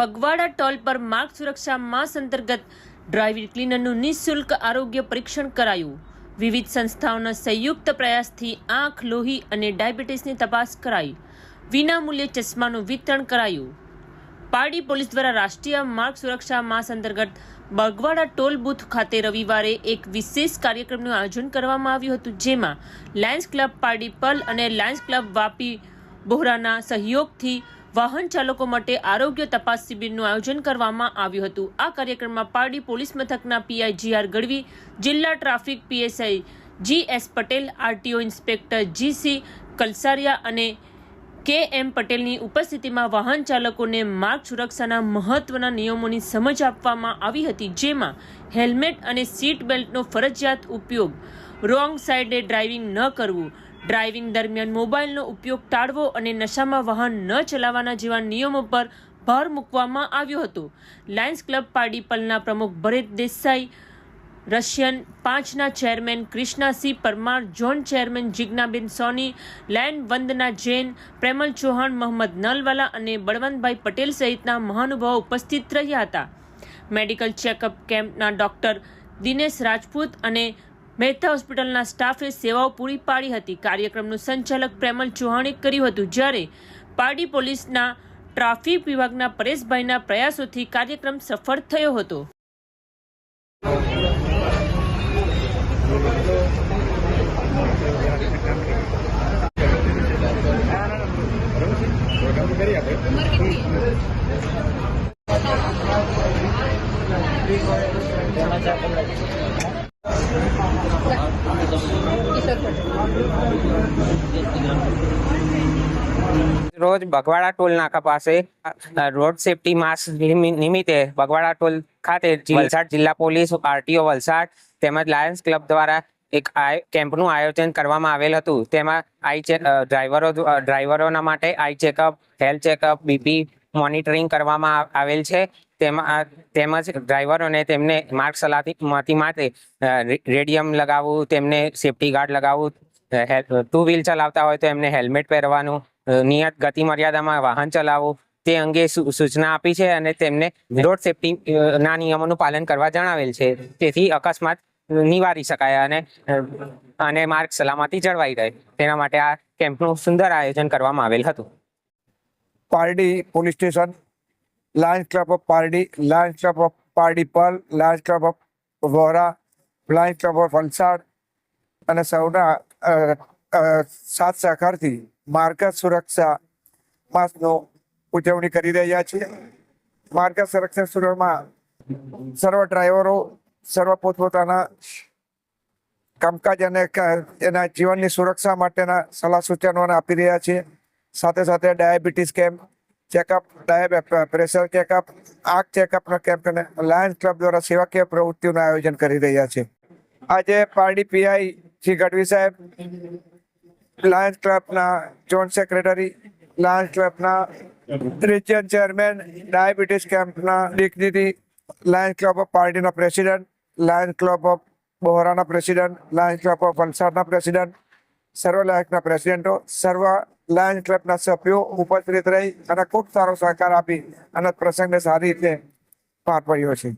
Bagwada toll પર માર્ગ સુરક્ષા માસ અંતર્ગત ડ્રાઇવિંગ ક્લીનરનું નિઃશુલ્ક આરોગ્ય પરીક્ષણ કરાયું. વિવિધ સંસ્થાઓના સંયુક્ત પ્રયાસથી આંખ, લોહી અને ડાયાબિટીસની તપાસ કરાઈ. વિનામૂલ્યે ચશ્માનું વિતરણ કરાયું. પારડી પોલીસ દ્વારા રાષ્ટ્રીય માર્ગ સુરક્ષા માસ અંતર્ગત બગવાડા ટોલ બૂથ ખાતે રવિવારે એક વિશેષ કાર્યક્રમનું આયોજન કરવામાં આવ્યું હતું, જેમાં લાયન્સ ક્લબ પારડી પલ અને લાયન્સ ક્લબ વાપી બોહરાના સહયોગથી વાહન ચાલકો માટે આરોગ્ય તપાસ શિબિરનું આયોજન કરવામાં આવ્યું હતું. આ કાર્યક્રમમાં પારડી પોલીસ મથકના પીઆઈ જી આર ગઢવી, જિલ્લા traffic PSI G S Patel, RTO inspector G C Kalsariya અને કે એમ પટેલની ઉપસ્થિતિમાં વાહન ચાલકોને માર્ગ સુરક્ષાના મહત્વના નિયમોની સમજ આપવામાં આવી હતી, જેમાં હેલ્મેટ અને સીટ બેલ્ટનો ફરજિયાત ઉપયોગ, રોંગ સાઇડે ડ્રાઇવિંગ ન કરવું ડ્રાઇવિંગ દરમિયાન મોબાઈલનો ઉપયોગ ટાળવો અને નશામાં વાહન ન ચલાવવાના જેવા નિયમો પર ભાર મૂકવામાં આવ્યો હતો. લાયન્સ ક્લબ પાડીપલના પ્રમુખ ભરત દેસાઈ, રશિયન પાંચના chairman Krishnasinh Parmar, zone chairman Jignaben Soni, Lion Vandana Jain Premal Chauhan Mohammed Nalwala અને બળવંતભાઈ પટેલ સહિતના મહાનુભાવો ઉપસ્થિત રહ્યા હતા. મેડિકલ ચેકઅપ કેમ્પના ડોક્ટર દિનેશ રાજપૂત અને મહેતા હોસ્પિટલના સ્ટાફે સેવાઓ પૂરી પાડી હતી. કાર્યક્રમનું સંચાલક પ્રેમલ ચૌહાણે કર્યું હતું, જ્યારે પારડી પોલીસના ટ્રાફિક વિભાગના પરેશભાઈના પ્રયાસોથી કાર્યક્રમ સફળ થયો હતો. રોજ બગવાડા ટોલ નાકા પાસે રોડ સેફટી માસ નિમિત્તે બગવાડા ટોલ ખાતે વલસાડ જિલ્લા પોલીસ, આરટીઓ વલસાડ તેમજ લાયન્સ ક્લબ દ્વારા એક કેમ્પનું આયોજન કરવામાં આવેલ હતું. તેમાં આઈ ચેક ડ્રાઈવરો ડ્રાઈવરોના માટે eye checkup, health checkup, BP monitoring કરવામાં આવેલ છે. તેમાં તેમજ ડ્રાઈવરોને તેમને માર્ગ સલામતી માટે રેડિયમ લગાવવું, તેમને સેફટી ગાર્ડ લગાવવું ટુ વ્હીલ ચલાવતા હોય તો એમને હેલ્મેટ પહેરવાનું નિયત ગતિ મર્યાદામાં વાહન ચલાવવું, તે અંગે સૂચના આપી છે અને તેમને રોડ સેફટી ના નિયમોનું પાલન કરવા જણાવેલ છે. તેથી અકસ્માત નિવારી શકાય અને અને માર્ગ સલામતી જળવાઈ રહે. તેના માટે આ કેમ્પનું સુંદર આયોજન કરવામાં આવેલ હતું. Pardi police station Lions Club of Pardi Lions Club of Pardi Pal Lions Club of Vora Lions Club of Valsad અને સૌના સાથ સહકારથી માર્ગ સુરક્ષા માસનો ઉજવણી કરી રહ્યા છીએ. માર્ગ સુરક્ષા સુરમાં સર્વ ડ્રાઈવરો, સર્વ પોતપોતાના કામકાજ અને એના જીવનની સુરક્ષા માટેના સલાહ સૂચનોને આપી રહ્યા છીએ. સાથે સાથે ડાયાબિટીસ કેમ્પ ચેકઅપ ડાયા પ્રેશર ચેકઅપ આંખ ચેકઅપના કેમ્પ અને લાયન્સ ક્લબ દ્વારા સેવાકીય પ્રવૃત્તિઓનું આયોજન કરી રહ્યા છે. આજે પારડી પીઆઈ શ્રી ગઢવી સાહેબ લાયન્સ ક્લબના જોઈન્ટ સેક્રેટરી લાયન્સ ક્લબના રિજિયન ચેરમેન ડાયાબિટીસ કેમ્પના ડિગ્નિટી લાયન્સ ક્લબ ઓફ પાર્ટીના પ્રેસિડેન્ટ લાયન્સ ક્લબ ઓફ બોહરાના પ્રેસિડેન્ટ લાયન્સ ક્લબ ઓફ વલસાડના પ્રેસિડેન્ટ સર્વ લાયન્સના પ્રેસિડેન્ટો સર્વ લાયન્સ ક્લબના સભ્યો ઉપસ્થિત રહી અને ખૂબ સારો સહકાર આપી અને પ્રસંગને સારી રીતે પાર પડ્યો છે.